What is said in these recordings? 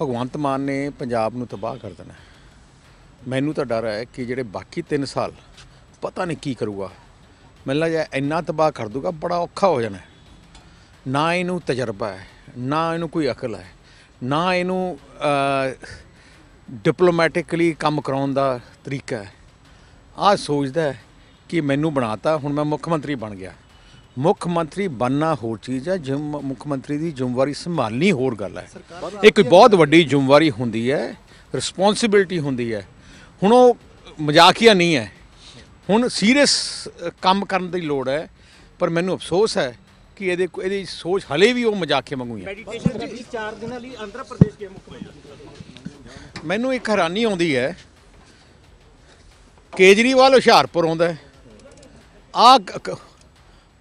ਭਗਵੰਤ ਮਾਨ ਨੇ ਪੰਜਾਬ ਨੂੰ ਤਬਾਹ ਕਰ ਦੇਣਾ। ਮੈਨੂੰ ਤਾਂ ਡਰ ਹੈ ਕਿ ਜਿਹੜੇ ਬਾਕੀ 3 ਸਾਲ ਪਤਾ ਨਹੀਂ ਕੀ ਕਰੂਗਾ। ਮੈਨੂੰ ਲੱਗਦਾ ਇੰਨਾ ਤਬਾਹ ਕਰ ਦੂਗਾ, ਬੜਾ ਔਖਾ ਹੋ ਜਾਣਾ ਨਾ ਇਹਨੂੰ ਤਜਰਬਾ ਹੈ, ਨਾ ਇਹਨੂੰ ਕੋਈ ਅਕਲ ਹੈ, ਨਾ ਇਹਨੂੰ ਡਿਪਲੋਮੈਟਿਕਲੀ ਕੰਮ ਕਰਾਉਣ ਦਾ ਤਰੀਕਾ ਹੈ। ਆਹ ਸੋਚਦਾ ਕਿ ਮੈਨੂੰ ਬਣਾਤਾ, ਹੁਣ ਮੈਂ ਮੁੱਖ ਮੰਤਰੀ ਬਣ ਗਿਆ। ਮੁੱਖ ਮੰਤਰੀ ਬਣਨਾ ਹੋਰ ਚੀਜ਼ ਹੈ ਜਿਮ ਮੁੱਖ ਮੰਤਰੀ ਦੀ ਜ਼ਿੰਮੇਵਾਰੀ ਸੰਭਾਲਣੀ ਹੋਰ ਗੱਲ ਹੈ। ਇਹ ਕੋਈ ਬਹੁਤ ਵੱਡੀ ਜ਼ਿੰਮੇਵਾਰੀ ਹੁੰਦੀ ਹੈ ਰਿਸਪੌਂਸਿਬਿਲਟੀ ਹੁੰਦੀ ਹੈ। ਹੁਣ ਉਹ ਮਜ਼ਾਕੀਆ ਨਹੀਂ ਹੈ। ਹੁਣ ਸੀਰੀਅਸ ਕੰਮ ਕਰਨ ਦੀ ਲੋੜ ਹੈ ਪਰ ਮੈਨੂੰ ਅਫਸੋਸ ਹੈ ਕਿ ਇਹਦੇ ਇਹਦੀ ਸੋਚ ਹਲੇ ਵੀ ਉਹ ਮਜ਼ਾਕੀਆ ਵਾਂਗੂ ਹੀ ਹੈ। ਮੈਡੀਟੇਸ਼ਨ ਜੀ 4 ਦਿਨਾਂ ਲਈ ਆਂਧਰਾ ਪ੍ਰਦੇਸ਼ ਕੇ ਮੁੱਖ ਮੰਤਰੀ ਮੈਨੂੰ ਇੱਕ ਹੈਰਾਨੀ ਆਉਂਦੀ ਹੈ ਕੇਜਰੀਵਾਲ ਹੁਸ਼ਿਆਰਪੁਰ ਆਉਂਦਾ ਹੈ। ਆ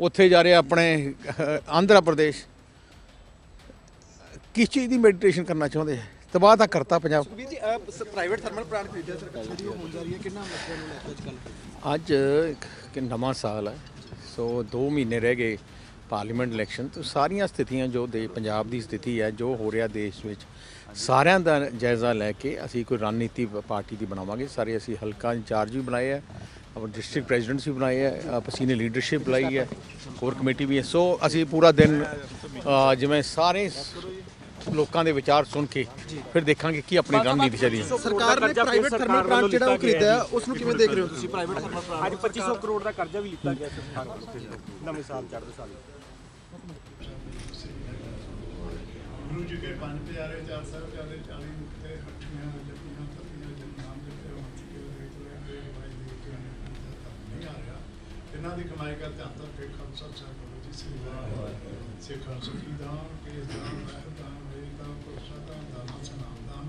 ਉੱਥੇ ਜਾ ਰਿਹਾ ਆਪਣੇ ਆਂਧਰਾ ਪ੍ਰਦੇਸ਼। ਕਿਸ ਚੀਜ਼ ਦੀ ਮੈਡੀਟੇਸ਼ਨ ਕਰਨਾ ਚਾਹੁੰਦੇ ਹੈ ਤਬਾਹ ਤਾਂ ਕਰਤਾ ਪੰਜਾਬ। ਵੀਰ ਜੀ ਪ੍ਰਾਈਵੇਟ ਥਰਮਲ ਪਲਾਂਟ ਖਰੀਦਿਆ ਸਰਕਾਰ ਜਿਹੜੀ ਹੋਣ ਜਾ ਰਹੀ ਹੈ। ਕਿੰਨਾ ਮਸਲੇ ਨੂੰ ਲੈ ਕੇ ਅੱਜ ਇੱਕ ਨਵਾਂ ਸਾਲ ਹੈ। ਸੋ 2 ਮਹੀਨੇ ਰਹਿ ਗਏ ਪਾਰਲੀਮੈਂਟ ਇਲੈਕਸ਼ਨ ਤੋਂ। ਸਾਰੀਆਂ ਸਥਿਤੀਆਂ ਜੋ ਦੇ ਪੰਜਾਬ ਦੀ ਸਥਿਤੀ ਹੈ ਜੋ ਹੋ ਰਿਹਾ ਦੇਸ਼ ਵਿੱਚ ਸਾਰਿਆਂ ਦਾ ਜਾਇਜ਼ਾ ਲੈ ਕੇ ਅਸੀਂ ਕੋਈ ਰਣਨੀਤੀ ਪਾਰਟੀ ਦੀ ਬਣਾਵਾਂਗੇ। ਸਾਰੇ ਅਸੀਂ ਹਲਕਾ ਇੰਚਾਰਜ ਵੀ ਬਣਾਏ ਹੈ ਆਪਰ ਡਿਸਟ੍ਰਿਕਟ ਪ੍ਰੈਜ਼ੀਡੈਂਟਸ ਵੀ ਬਣਾਏ ਹੈ ਆਪ ਸੀਨੀਅਰ ਲੀਡਰਸ਼ਿਪ ਬੁਲਾਈ ਹੈ ਕੋਰ ਕਮੇਟੀ ਵੀ ਹੈ। ਸੋ ਅਸੀਂ ਪੂਰਾ ਦਿਨ ਜਿਵੇਂ ਸਾਰੇ ਲੋਕਾਂ ਦੇ ਵਿਚਾਰ ਸੁਣ ਕੇ ਫਿਰ ਦੇਖਾਂਗੇ ਕੀ ਆਪਣੀ ਰਣਨੀਤੀ ਚੱਲੀ ਹੈ। ਸਰਕਾਰ ਨੇ ਪ੍ਰਾਈਵੇਟ ਥਰਮਲ ਪਲਾਂਟ ਜਿਹੜਾ ਉਹ ਖਰੀਦਿਆ ਉਸ ਨੂੰ ਕਿਵੇਂ ਦੇਖ ਰਹੇ ਹੋ ਤੁਸੀਂ? ਪ੍ਰਾਈਵੇਟ ਥਰਮਲ ਪਲਾਂਟ ਅੱਜ 2500 ਕਰੋੜ ਦਾ ਕਰਜ਼ਾ ਵੀ ਲਿੱਤਾ ਗਿਆ ਸਰਕਾਰ ਵੱਲੋਂ ਨਵੇਂ ਸਾਲ ਚੜ੍ਹਦੇ ਸਾਲ ਗੁਰੂ ਜੀ ਕੇ ਪੰਜ ਪਿਆਰੇ ਚਾਰ ਸਾਹਿਬ ਪਿਆਰੇ 40 ਮੁਕਤੇ ਹੱਟੀਆਂ ਜਪੀਆਂ ਤਪੀਆਂ ਜਨ ਨਾਮ ਜਪੇ ਹੋ ਚੁੱਕੇ ਹੋਏ ਤੁਰੇ ਦੇ ਵਾਈ ਦੀ ਕਿ ਨਹੀਂ ਆ ਰਿਹਾ ਇਹਨਾਂ ਦੀ ਕਮਾਈ ਕਰ ਧਿਆਨ ਤਾਂ ਖਾਲਸਾ ਸਾਹਿਬ ਗੁਰੂ ਜੀ, ਸ੍ਰੀ ਵਾਹਿਗੁਰੂ ਸਿੱਖਾਂ ਸੁਖੀ ਦਾ ਕੇ ਦਾਨ ਰਹਿ ਦਾਨ ਪ੍ਰਸਾਦਾ ਦਾਨ ਸਨਾਮ ਦਾਨ।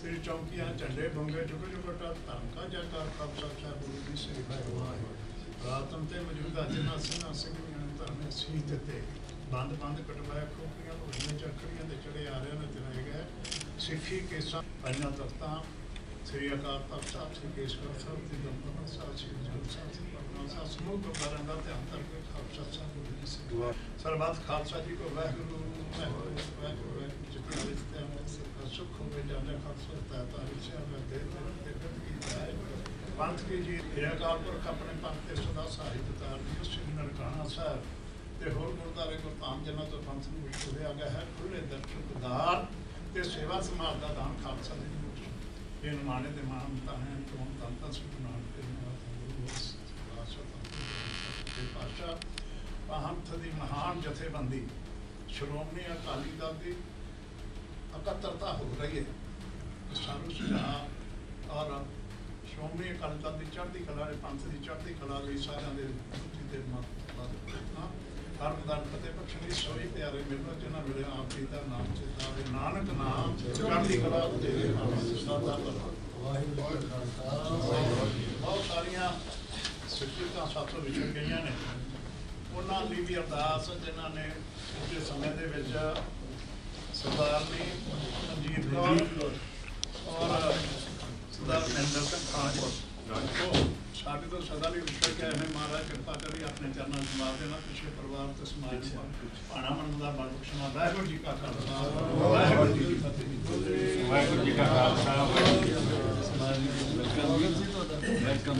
ਸ੍ਰੀ ਚੌਂਕੀਆਂ ਝੰਡੇ ਬੰਗੇ ਜੁਗ ਜੁਗਟਾ ਧਰਮ ਕਾ ਜੈਕਾਰ ਖਾਲਸਾ ਸਾਹਿਬ ਗੁਰੂ ਜੀ, ਸ੍ਰੀ ਵਾਹਿਗੁਰੂ। ਰਾਤਮ ਤੇ ਮੌਜੂਦਾ ਜਿਨ੍ਹਾਂ ਸਿੰਘਾਂ ਸਿੰਘ ਧਰਮੇ ਸੀਤ ਤੇ ਬੰਦ ਬੰਦ ਕਟਵਾਇਆ, ਖੋਪੀਆਂ ਭੁੱਲੀਆਂ ਚੱਕਰੀਆਂ ਤੇ ਚੜੇ ਆ ਰਹੇ ਨੇ ਚਲੇ ਗਏ। ਸਿੱਖੀ ਕੇਸਾਂ, ਪਹਿਲਾਂ ਤਖਤਾਂ ਸ੍ਰੀ ਅਕਾਲ ਤਖਤ ਸਾਹਿਬ ਸ੍ਰੀ ਕੇਸਗੜ੍ਹ ਸਾਹਿਬ ਤੇ ਦਮਦਮਾ ਸਾਹਿਬ ਸ੍ਰੀ ਜੋਤ ਸਾਹਿਬ ਸ੍ਰੀ ਪਟਨਾ ਸਾਹਿਬ ਸਮੂਹ ਗੁਰਦੁਆਰਿਆਂ ਦਾ ਧਿਆਨ ਕਰਕੇ ਖਾਲਸਾ ਸਾਹਿਬ ਗੁਰੂ ਜੀ ਸਿੰਘ ਸਰਬੱਤ ਖਾਲਸਾ ਜੀ ਕੋ ਵਾਹਿਗੁਰੂ ਵਾਹਿਗੁਰੂ ਵਾਹਿਗੁਰੂ ਜਿਤਨਾ ਰਿਸ਼ਤੇ ਹਨ ਸਭ ਸੁਖ ਹੋਵੇ ਜਾਣੇ ਖਾਲਸਾ ਤਾ ਤਾ ਰਿਸ਼ਾ ਮੈਂ ਦੇ ਦੇ ਦੇ ਕੀ ਜਾਏ ਪੰਥ ਕੀ ਜੀ ਅਕਾਲ ਪੁਰਖ ਆਪਣੇ ਪੰਥ ਤੇ ਸਦਾ ਸਹਾਈ ਬਤਾਰ ਦੀ ਸ੍ਰੀ ਨਨਕਾਣਾ ਸਾਹਿਬ ਤੇ ਹੋਰ ਗੁਰਦਾਰੇ ਗੁਰਧਾਮ ਜਨਾਂ ਤੋਂ ਪੰਥ ਨੂੰ ਵਿਛੋੜਿਆ ਗਿਆ ਹੈ ਖੁੱਲੇ ਦਰਸ਼ਨ ਦਾਰ ਤੇ ਸੇਵਾ ਸਮਾਜ ਦਾ ਦਾਨ ਖਾਲਸਾ ਦੇ ਨੂੰ ਇਹ ਨਿਮਾਣੇ ਦੇ ਮਾਨ ਤਾਂ ਹੈ ਪਾਸ਼ਾ ਪੰਥ ਦੀ ਮਹਾਨ ਜਥੇਬੰਦੀ, ਸ਼੍ਰੋਮਣੀ ਅਕਾਲੀ ਦਲ ਦੀ ਇਕੱਤਰਤਾ ਹੋ ਰਹੀ ਹੈ। ਸਾਨੂੰ ਸੁਝਾਅ, ਔਰ ਸ਼੍ਰੋਮਣੀ ਅਕਾਲੀ ਦਲ ਦੀ ਚੜ੍ਹਦੀ ਕਲਾ ਦੇ ਪੰਥ ਦੀ ਚੜ੍ਹਦੀ ਕਲਾ ਲਈ ਸਾਰਿਆਂ ਦੇ ਦੇ ਮਤ ਫਤਿਹ ਸੋਈ ਪਿਆਰੇ ਮਿਲੋ ਜਿਨ੍ਹਾਂ ਮਿਲਿਆ ਆਪ ਜੀ ਦਾ ਨਾਮ ਚਿਤਾਵੇ ਨਾਨਕ ਨਾਮ ਚੜ੍ਹਦੀ ਕਲਾ ਦੇ ਸਦਾ ਵਾਹਿਗੁਰੂ ਜੀ ਬਹੁਤ ਸਾਰੀਆਂ ਸਿੱਖਿਤਾਂ ਸਾਥੋਂ ਵਿਛੜ ਗਈਆਂ ਨੇ। ਉਹਨਾਂ ਲਈ ਵੀ ਅਰਦਾਸ ਜਿਨ੍ਹਾਂ ਨੇ ਉਸੇ ਸਮੇਂ ਦੇ ਵਿੱਚ ਸਰਦਾਰਨੀ ਮਨਜੀਤ ਕੌਰ ਔਰ ਸਰਦਾਰ ਮਹਿੰਦਰ ਸਿੰਘ ਖਾਨ ਜੀ ਸਾਡੇ ਤੋਂ ਸਦਾ ਲਈ ਵਿਛੜ ਕੇ ਹੈ? ਮਹਾਰਾਜ ਕਿਰਪਾ ਕਰੀ ਆਪਣੇ ਚਰਨਾਂ 'ਚ ਮਾਰ ਦੇਣਾ ਪਿਛਲੇ ਪਰਿਵਾਰ ਤੇ ਸਮਾਜ ਨੂੰ ਭਾਣਾ ਮੰਨ ਦਾ ਬਲ ਬਖਸ਼ਣਾ। ਵਾਹਿਗੁਰੂ ਜੀ ਕਾ ਖਾਲਸਾ। ਵਾਹਿਗੁਰੂ ਜੀ ਕੀ ਫਤਿਹ। ਵਾਹਿਗੁਰੂ ਜੀ ਕਾ ਖਾਲਸਾ ਵਾਹਿਗੁਰੂ ਜੀ ਕੀ ਫਤਿਹ। Welcome welcome